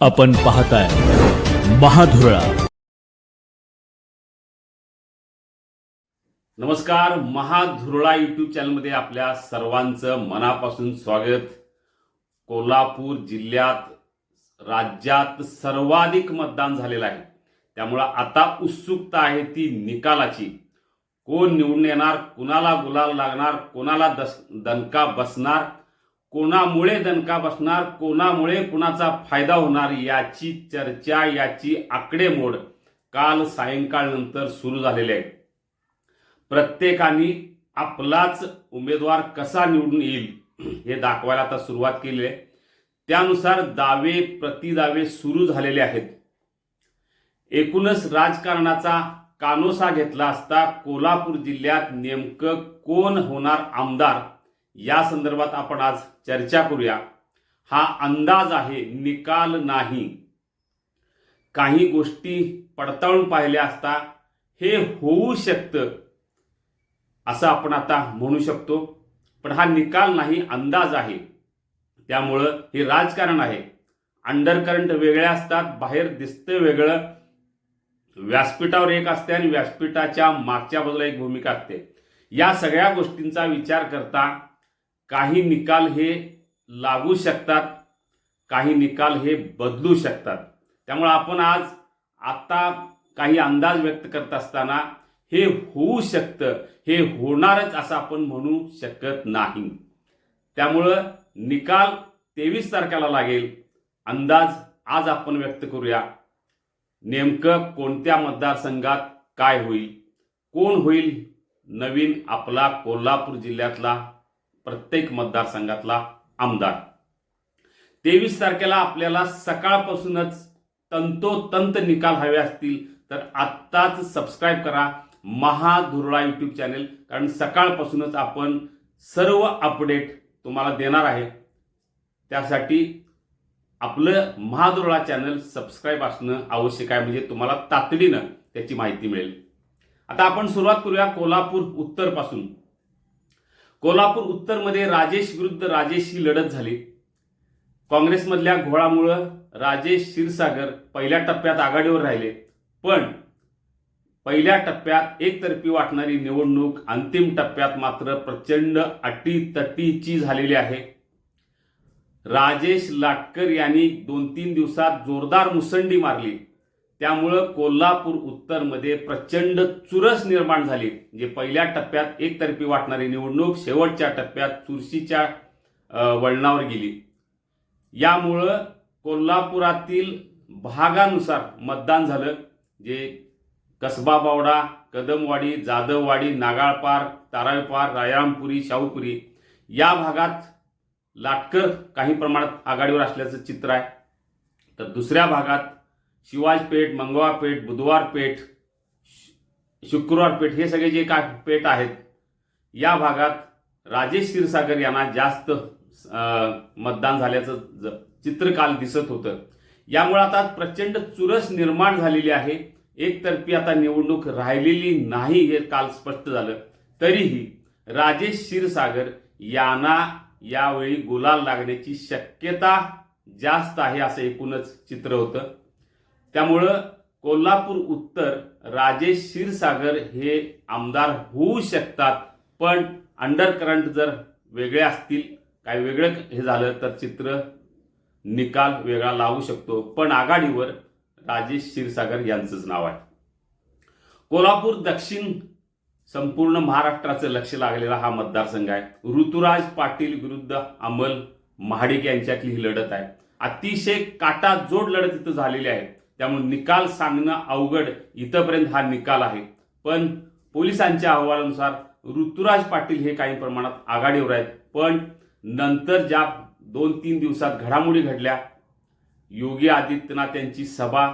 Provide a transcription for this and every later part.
आपण पाहताय महाधुरळा. नमस्कार महाधुरळा यूट्यूब चॅनलमध्ये आपल्या सर्वांचं मनापासून स्वागत. कोल्हापूर जिल्ह्यात राज्यात सर्वाधिक मतदान झालेलं आहे. त्यामुळं आता उत्सुकता आहे ती निकालाची. कोण निवडून येणार कुणाला गुलाल लागणार कोणाला दस दणका बसणार कोणामुळे दणका बसणार कोणामुळे कुणाचा फायदा होणार याची चर्चा याची आकडेमोड काल सायंकाळनंतर सुरू झालेली आहे प्रत्येकाने आपलाच उमेदवार कसा निवडून येईल हे दाखवायला आता सुरुवात केली आहे. त्यानुसार दावे प्रतिदावे सुरू झालेले आहेत. एकूणच राजकारणाचा कानोसा घेतला असता कोल्हापूर जिल्ह्यात नेमकं कोण होणार आमदार? या संदर्भात आपण आज चर्चा करूया. हा अंदाज आहे निकाल नाही. काही गोष्टी पडताळून पाहिल्या असता हे होऊ शकतं असं आपण आता म्हणू शकतो. पण हा निकाल नाही अंदाज आहे. त्यामुळं हे राजकारण आहे. अंडरकरंट वेगळ्या असतात बाहेर दिसतं वेगळं. व्यासपीठावर एक असते आणि व्यासपीठाच्या मागच्या बाजूला एक भूमिका असते. या सगळ्या गोष्टींचा विचार करता काही निकाल हे लागू शकतात काही निकाल हे बदलू शकतात. त्यामुळे आपण आज आत्ता काही अंदाज व्यक्त करत असताना हे होऊ शकतं हे होणारच असं आपण म्हणू शकत नाही. त्यामुळं निकाल तेवीस तारखेला लागेल. अंदाज आज आपण व्यक्त करूया. नेमकं कोणत्या मतदारसंघात काय होईल? कोण होईल नवीन आपला कोल्हापूर जिल्ह्यातला प्रत्येक मतदारसंघातला आमदार. तेवीस तारखेला आपल्याला सकाळपासूनच तंतोतंत निकाल हवे असतील तर आत्ताच सबस्क्राईब करा महाधुरळा यूट्यूब चॅनेल कारण सकाळपासूनच आपण सर्व अपडेट तुम्हाला देणार आहे. त्यासाठी आपलं महाधुरळा चॅनल सबस्क्राईब असणं आवश्यक आहे म्हणजे तुम्हाला तातडीनं त्याची माहिती मिळेल. आता आपण सुरुवात करूया कोल्हापूर उत्तरपासून. कोल्हापूर उत्तरमध्ये राजेश विरुद्ध राजेश ही लढत झाली. काँग्रेसमधल्या घोळामुळं राजेश क्षीरसागर पहिल्या टप्प्यात आघाडीवर राहिले. पण पहिल्या टप्प्यात एकतर्फी वाटणारी निवडणूक अंतिम टप्प्यात मात्र प्रचंड अटीतटीची झालेली आहे. राजेश लाटकर यांनी दोन तीन दिवसात जोरदार मुसंडी मारली. त्यामुळं कोल्हापूर उत्तरमध्ये प्रचंड चुरस निर्माण झाली. जे पहिल्या टप्प्यात एकतर्फी वाटणारी निवडणूक शेवटच्या टप्प्यात चुरशीच्या वळणावर गेली. यामुळं कोल्हापुरातील भागानुसार मतदान झालं. जे कसबा बावडा कदमवाडी जाधववाडी नागाळपार ताराळपार रायरामपुरी शाहूपुरी या भागात लाटकर काही प्रमाणात आघाडीवर असल्याचं चित्र आहे. तर दुसऱ्या भागात शिवाजपेठ मंगळवारपेठ बुधवारपेठ शुक्रवार शुक्रवारपेठ हे सगळे जे का पेठ आहेत या भागात राजेश क्षीरसागर यांना जास्त मतदान झाल्याचं ज- चित्र काल दिसत होतं. यामुळे आता प्रचंड चुरस निर्माण झालेली आहे. एकतर्फी आता निवडणूक राहिलेली नाही हे काल स्पष्ट झालं. तरीही राजेश क्षीरसागर यांना यावेळी गुलाल लागण्याची शक्यता जास्त आहे असं एकूणच चित्र होतं. त्यामुळं कोल्हापूर उत्तर राजेश क्षीरसागर हे आमदार होऊ शकतात पण अंडर करंट जर वेगळे असतील काय वेगळं हे झालं तर चित्र निकाल वेगळा लावू शकतो. पण आघाडीवर राजेश क्षीरसागर यांचंच नाव आहे. कोल्हापूर दक्षिण संपूर्ण महाराष्ट्राचं लक्ष लागलेला हा मतदारसंघ आहे. ऋतुराज पाटील विरुद्ध अमल महाडिक यांच्यातली ही लढत आहे. अतिशय काटा जोड लढत इथं झालेली आहे. त्यामुळे निकाल सांगणं अवघड इथंपर्यंत हा निकाल आहे. पण पोलिसांच्या अहवालानुसार ऋतुराज पाटील हे काही प्रमाणात आघाडीवर आहेत. पण नंतर ज्या दोन तीन दिवसात घडामोडी घडल्या योगी आदित्यनाथ यांची सभा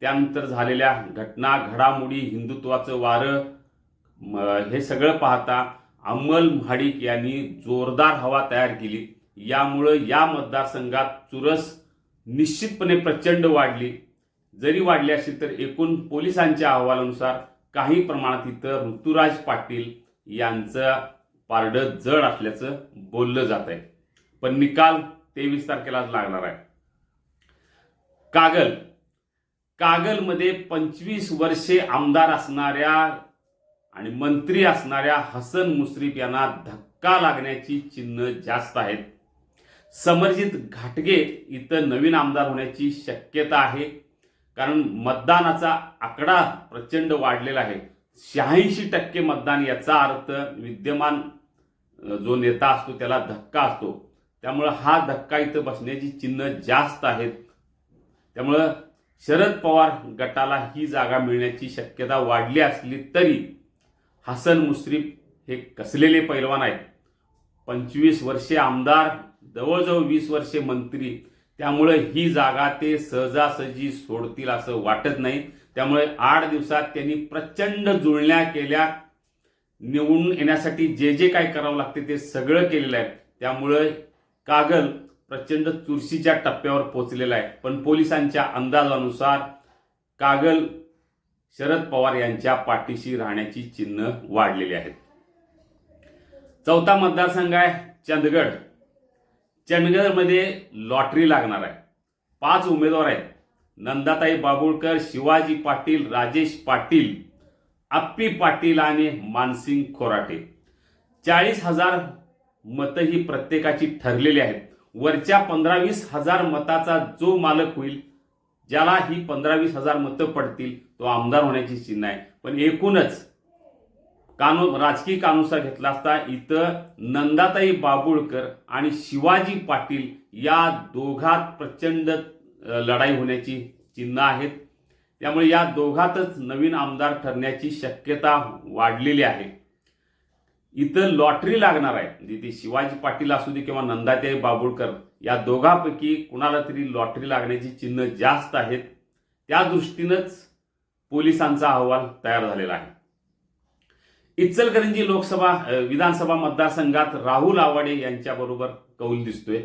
त्यानंतर झालेल्या घटना घडामोडी हिंदुत्वाचं वारं हे सगळं पाहता अमल महाडिक यांनी जोरदार हवा तयार केली. यामुळं या मतदारसंघात चुरस निश्चितपणे प्रचंड वाढली. जरी वाढली असतील तर एकूण पोलिसांच्या अहवालानुसार काही प्रमाणात इथं ऋतुराज पाटील यांचं पारडं जड असल्याचं बोललं जात आहे. पण निकाल तेवीस तारखेलाच लागणार आहे. कागल. कागलमध्ये पंचवीस वर्षे आमदार असणाऱ्या आणि मंत्री असणाऱ्या हसन मुश्रीफ यांना धक्का लागण्याची चिन्ह जास्त आहेत. समरजित घाटगे इथं नवीन आमदार होण्याची शक्यता आहे. कारण मतदानाचा आकडा प्रचंड वाढलेला आहे. शहाऐंशी टक्के मतदान याचा अर्थ विद्यमान जो नेता असतो त्याला धक्का असतो. त्यामुळं हा धक्का इथं बसण्याची चिन्ह जास्त आहेत. त्यामुळं शरद पवार गटाला ही जागा मिळण्याची शक्यता वाढली असली तरी हसन मुश्रीफ हे कसलेले पैलवान आहेत? पंचवीस वर्षे आमदार जवळजवळ वीस वर्षे मंत्री त्यामुळे ही जागा ते सहजासहजी सोडतील असं वाटत नाही. त्यामुळे आठ दिवसात त्यांनी प्रचंड जुळण्या केल्या. निवडून येण्यासाठी जे जे काय करावं लागते ते सगळं केलेलं आहे. त्यामुळे कागल प्रचंड चुरशीच्या टप्प्यावर पोचलेला आहे. पण पोलिसांच्या अंदाजानुसार कागल शरद पवार यांच्या पाठीशी राहण्याची चिन्ह वाढलेली आहेत. चौथा मतदारसंघ आहे चंदगड. चंदगडमध्ये लॉटरी लागणार आहे. पाच उमेदवार आहेत. नंदाताई बाबुळकर शिवाजी पाटील राजेश पाटील आप्पी पाटील आणि मानसिंग खोराटे. चाळीस हजार मतं ही प्रत्येकाची ठरलेली आहेत. वरच्या पंधरा वीस हजार मताचा जो मालक होईल ज्याला ही पंधरा वीस हजार मतं पडतील तो आमदार होण्याची चिन्ह आहे. पण एकूणच कानू राजकीय कानुसार घेतला असता इथं नंदाताई बाबुळकर आणि शिवाजी पाटील या दोघात प्रचंड लढाई होण्याची चिन्ह आहेत. त्यामुळे या दोघातच नवीन आमदार ठरण्याची शक्यता वाढलेली आहे. इथं लॉटरी लागणार आहे. जिथे शिवाजी पाटील असू दे किंवा नंदाताई बाबुळकर या दोघांपैकी कुणाला तरी लॉटरी लागण्याची चिन्ह जास्त आहेत. त्या दृष्टीनंच पोलिसांचा अहवाल तयार झालेला आहे. इचलकरंजी लोकसभा विधानसभा मतदारसंघात राहुल आवाडे यांच्याबरोबर कौल दिसतोय.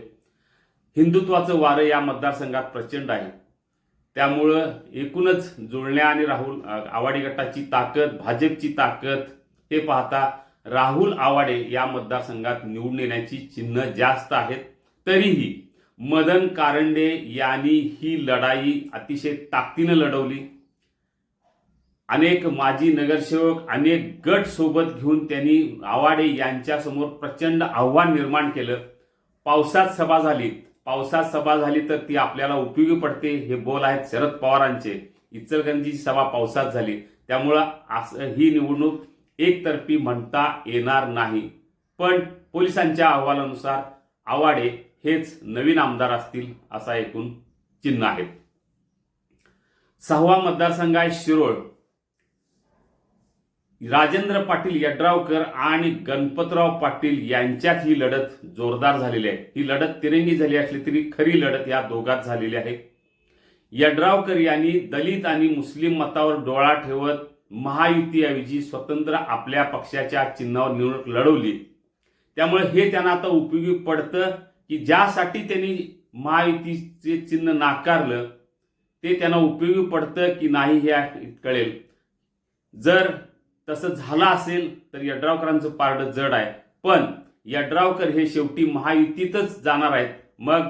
हिंदुत्वाचं वारं या मतदारसंघात प्रचंड आहे. त्यामुळं एकूणच जुळण्या आणि राहुल आवाडे गटाची ताकद भाजपची ताकद हे पाहता राहुल आवाडे या मतदारसंघात निवडून येण्याची चिन्ह जास्त आहेत. तरीही मदन कारंडे यांनी ही लढाई अतिशय ताकदीनं लढवली. अनेक माजी नगरसेवक अनेक गट सोबत घेऊन त्यांनी आवाडे यांच्यासमोर प्रचंड आव्हान निर्माण केलं. पावसात सभा झाली. पावसात सभा झाली तर ती आपल्याला उपयोगी पडते हे बोल आहेत शरद पवारांचे. इचलकरंजीची सभा पावसात झाली. त्यामुळं असं ही निवडणूक एकतर्फी म्हणता येणार नाही. पण पोलिसांच्या अहवालानुसार आवाडे हेच नवीन आमदार असतील असा एकूण चिन्ह आहे. सहावा मतदारसंघ आहे शिरोळ. राजेंद्र पाटील यड्रावकर आणि गणपतराव पाटील यांच्यात ही लढत जोरदार झालेली आहे. ही लढत तिरंगी झाली असली तरी खरी लढत या दोघात झालेली आहे. यड्रावकर यांनी दलित आणि मुस्लिम मतावर डोळा ठेवत महायुतीऐवजी स्वतंत्र आपल्या पक्षाच्या चिन्हावर निवडणूक लढवली. त्यामुळे हे त्यांना आता उपयोगी पडतं की ज्यासाठी त्यांनी महायुतीचे चिन्ह नाकारलं ते त्यांना उपयोगी पडतं की नाही हे कळेल. जर तसं झालं असेल तर यड्रावकरांचं पारडं जड आहे. पण यड्रावकर हे शेवटी महायुतीतच जाणार आहेत. मग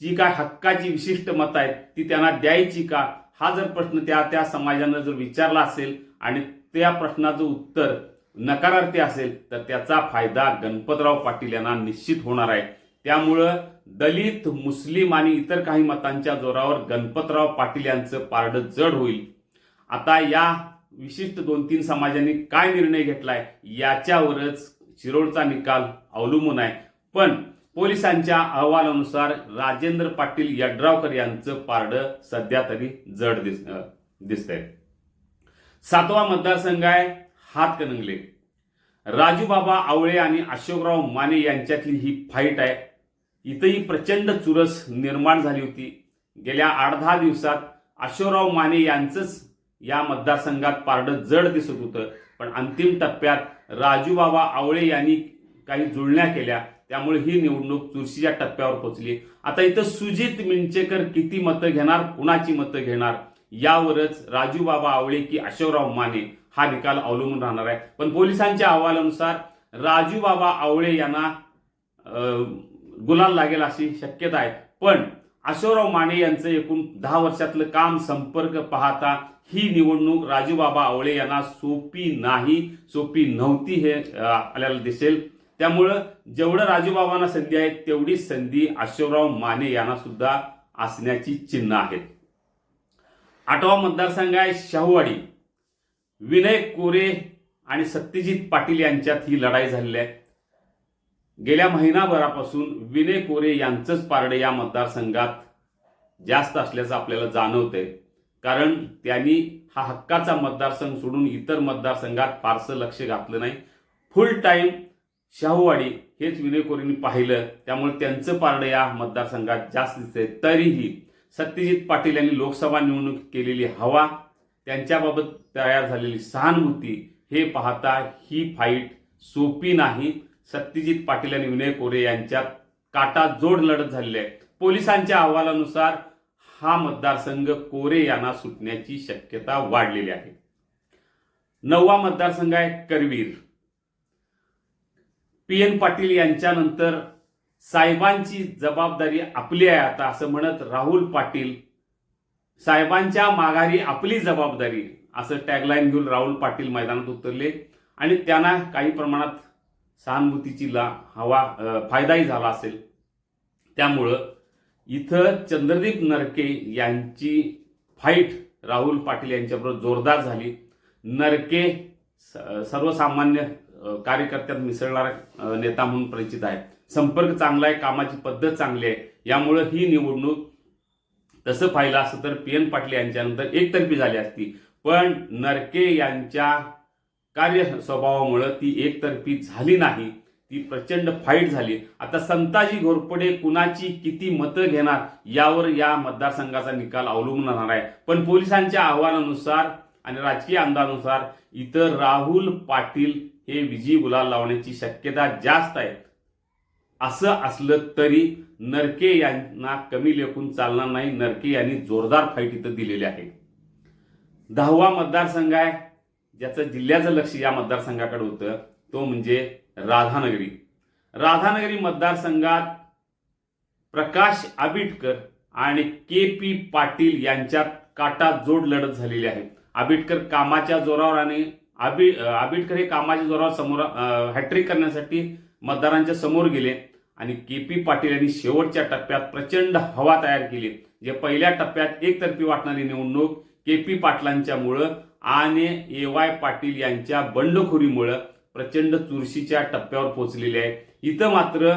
जी काय हक्काची विशिष्ट मतं आहेत ती त्यांना द्यायची का? हा जर प्रश्न त्या त्या समाजानं जर विचारला असेल आणि त्या प्रश्नाचं उत्तर नकारार्थी असेल तर त्याचा फायदा गणपतराव पाटील यांना निश्चित होणार आहे. त्यामुळं दलित मुस्लिम आणि इतर काही मतांच्या जोरावर गणपतराव पाटील यांचं पारडं जड होईल. आता या विशिष्ट दोन तीन समाजांनी काय निर्णय घेतलाय याच्यावरच शिरोडचा निकाल अवलंबून आहे. पण पोलिसांच्या अहवालानुसार राजेंद्र पाटील यड्रावकर यांचं पारडं सध्या तरी जड दिस दिसतंय. सातवा मतदारसंघ आहे हातकणंगले राजूबाबा आवळे आणि अशोकराव माने यांच्यातली ही फाईट आहे. इथंही प्रचंड चुरस निर्माण झाली होती. गेल्या आठ दहा दिवसात अशोकराव माने यांचंच या मतदारसंघात पारडं जड दिसत होतं. पण अंतिम टप्प्यात राजूबाबा आवळे यांनी काही जुळण्या केल्या. त्यामुळे ही निवडणूक चुरशीच्या टप्प्यावर पोहोचली. आता इथं सुजित मिंचेकर किती मतं घेणार कुणाची मतं घेणार यावरच राजूबाबा आवळे की अशोकराव माने हा निकाल अवलंबून राहणार आहे. पण पोलिसांच्या अहवालानुसार राजूबाबा आवळे यांना गुलाल लागेल अशी शक्यता आहे. पण अशोकराव माने यांचं एकूण दहा वर्षातलं काम संपर्क पाहता ही निवडणूक राजूबाबा आवळे यांना सोपी नाही सोपी नव्हती हे आपल्याला दिसेल. त्यामुळं जेवढं राजूबाबांना संधी आहे तेवढी संधी अशोकराव माने यांना सुद्धा असण्याची चिन्ह आहेत. आठवा मतदारसंघ आहे शाहूवाडी. विनय कोरे आणि सत्यजित पाटील यांच्यात ही लढाई झालेली आहे. गेल्या महिनाभरापासून विनय कोरे यांचंच पारडे या मतदारसंघात जास्त असल्याचं आपल्याला जाणवतंय. कारण त्यांनी हा हक्काचा मतदारसंघ सोडून इतर मतदारसंघात फारसं लक्ष घातलं नाही. फुल टाईम शाहूवाडी हेच विनय कोरेंनी पाहिलं. त्यामुळे त्यांचं पारडं या मतदारसंघात जास्त दिसतंय. तरीही सत्यजित पाटील यांनी लोकसभा निवडणूक केलेली हवा त्यांच्याबाबत तयार झालेली सहानुभूती हे पाहता ही फाईट सोपी नाही. सत्यजित पाटील आणि विनय कोरे यांच्यात काटा जोड लढत झालेली आहे. पोलिसांच्या अहवालानुसार हा मतदारसंघ कोरे यांना सुटण्याची शक्यता वाढलेली आहे. नववा मतदारसंघ आहे करवीर. पी एन पाटील यांच्यानंतर साहेबांची जबाबदारी आपली आहे आता असं म्हणत राहुल पाटील साहेबांच्या माघारी आपली जबाबदारी असं टॅगलाईन घेऊन राहुल पाटील मैदानात उतरले आणि त्यांना काही प्रमाणात सहानुभूतीची ला हवा फायदाही झाला असेल. त्यामुळं इथं चंद्रदीप नरके यांची फाईट राहुल पाटील यांच्याबरोबर जोरदार झाली. नरके स- सर्वसामान्य कार्यकर्त्यात मिसळणारा नेता म्हणून परिचित आहे संपर्क चांगला आहे कामाची पद्धत चांगली आहे. यामुळं ही निवडणूक तसं पाहिलं असतं तर पी एन पाटील यांच्यानंतर एकतर्फी झाली असती. पण नरके यांच्या कार्य स्वभावामुळं ती एकतर्फी झाली नाही. ती प्रचंड फाईट झाली. आता संताजी घोरपडे कुणाची किती मतं घेणार यावर या मतदारसंघाचा निकाल अवलंबून राहणार आहे. पण पोलिसांच्या आव्हानानुसार आणि राजकीय अंदानुसार इतर राहुल पाटील हे विजयी गुलाल लावण्याची शक्यता जास्त आहे. असं असलं तरी नरके यांना कमी लेखून चालणार नाही. नरके यांनी जोरदार फाईट इथं दिलेली आहे. दहावा मतदारसंघ आहे. ज्याचं जिल्ह्याचं लक्ष या मतदारसंघाकडे होतं तो म्हणजे राधानगरी. राधानगरी मतदारसंघात प्रकाश आबिटकर आणि के पी पाटील यांच्यात काटा जोड लढत झालेली आहे. आबिटकर कामाच्या जोरावर आणि आबि आबिटकर हे कामाच्या जोरावर समोर हॅट्रिक करण्यासाठी मतदारांच्या समोर गेले आणि के पी पाटील यांनी शेवटच्या टप्प्यात प्रचंड हवा तयार केली. जे पहिल्या टप्प्यात एकतर्फी वाटणारी निवडणूक के पी पाटलांच्यामुळं आणि ए वाय पाटील यांच्या बंडखोरीमुळं प्रचंड चुरशीच्या टप्प्यावर पोचलेले आहे इथं मात्र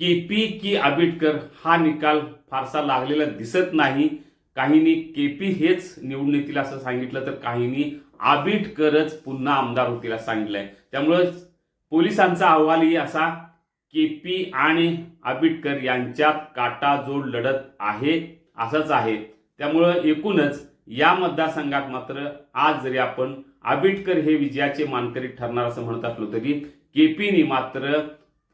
के पी की आबिटकर हा निकाल फारसा लागलेला दिसत नाही. काहींनी के पी हेच निवडून येतील असं सांगितलं तर काहींनी आबिटकरच पुन्हा आमदार होतील असं सांगितलंय. त्यामुळं पोलिसांचा अहवालही असा के पी आणि आबिटकर यांच्यात काटा जोड लढत आहे असंच आहे. त्यामुळं एकूणच या मतदारसंघात मात्र आज जरी आपण आबिटकर हे विजयाचे मानकरी ठरणार असं म्हणत असलो तरी केपीनी मात्र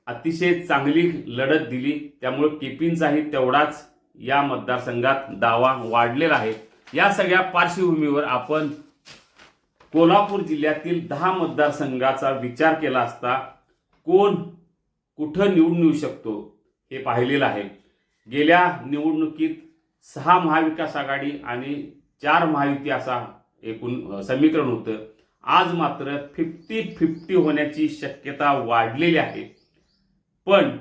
अतिशय चांगली लढत दिली. त्यामुळे केपींचाही तेवढाच या मतदारसंघात दावा वाढलेला आहे. या सगळ्या पार्श्वभूमीवर आपण कोल्हापूर जिल्ह्यातील दहा मतदारसंघाचा विचार केला असता कोण कुठं निवडून येऊ शकतो हे पाहिलेलं आहे. गेल्या निवडणुकीत सहा महाविकास आघाडी आणि चार महायुती असा एकूण समीकरण होतं. आज मात्र फिफ्टी फिफ्टी होण्याची शक्यता वाढलेली आहे. पण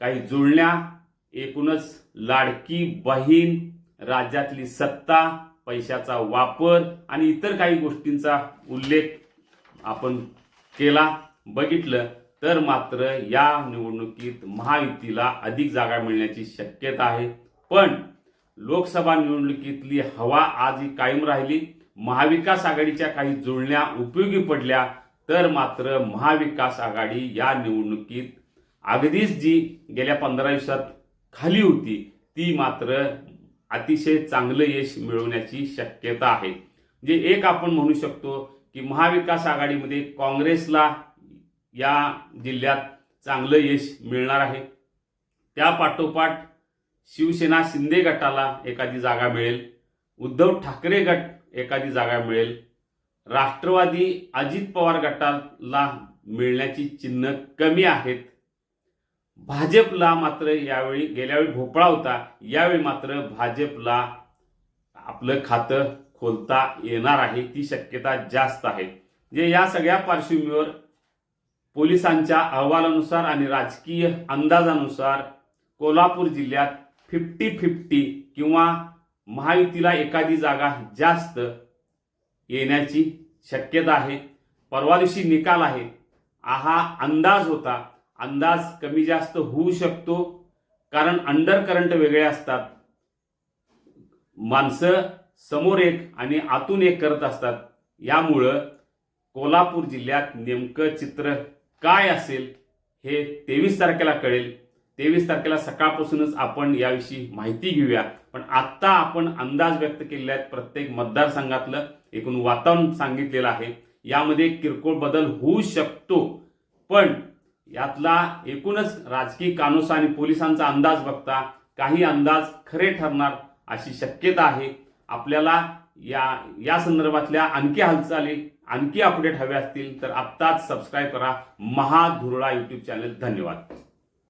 काही जुळण्या एकूणच लाडकी बहीण राज्यातली सत्ता पैशाचा वापर आणि इतर काही गोष्टींचा उल्लेख आपण केला बघितलं तर मात्र या निवडणुकीत महायुतीला अधिक जागा मिळण्याची शक्यता आहे. पण लोकसभा निवडणुकीतली हवा आजही कायम राहिली. महाविकास आघाडीच्या काही जुळण्या उपयोगी पडल्या तर मात्र महाविकास आघाडी या निवडणुकीत अगदीच जी गेल्या पंधरा दिवसात खाली होती ती मात्र अतिशय चांगलं यश मिळवण्याची शक्यता आहे. जे एक आपण म्हणू शकतो की महाविकास आघाडीमध्ये काँग्रेसला या जिल्ह्यात चांगलं यश मिळणार आहे. त्या पाठोपाठ शिवसेना शिंदे गटाला एखादी जागा मिळेल. उद्धव ठाकरे गट एखादी जागा मिळेल. राष्ट्रवादी अजित पवार गटाला मिळण्याची चिन्ह कमी आहेत. भाजपला मात्र यावेळी गेल्यावेळी भोपळा होता. यावेळी मात्र भाजपला आपलं खातं खोलता येणार आहे. ती शक्यता जास्त आहे. जे या सगळ्या पार्श्वभूमीवर पोलिसांच्या अहवालानुसार आणि राजकीय अंदाजानुसार कोल्हापूर जिल्ह्यात फिफ्टी फिफ्टी किंवा महायुतीला एखादी जागा जास्त येण्याची शक्यता आहे. परवा दिवशी निकाल आहे. हा अंदाज होता. अंदाज कमी जास्त होऊ शकतो कारण अंडर करंट वेगळे असतात. माणसं समोर एक आणि आतून एक करत असतात. यामुळं कोल्हापूर जिल्ह्यात नेमकं चित्र काय असेल हे तेवीस तारखेला कळेल. तेवीस तारखेला सकाळपासूनच आपण याविषयी माहिती घेऊया. पण आत्ता आपण अंदाज व्यक्त केलेले आहेत प्रत्येक मतदारसंघातलं एकूण वातावरण सांगितलेलं आहे. यामध्ये किरकोळ बदल होऊ शकतो. पण यातला एकूणच राजकीय कानोसा आणि पोलिसांचा अंदाज बघता काही अंदाज खरे ठरणार अशी शक्यता आहे. आपल्याला या या संदर्भातल्या आणखी हालचाली आणखी अपडेट हवे असतील तर आत्ताच सबस्क्राईब करा. महाधुरळा यूट्यूब चॅनल धन्यवाद.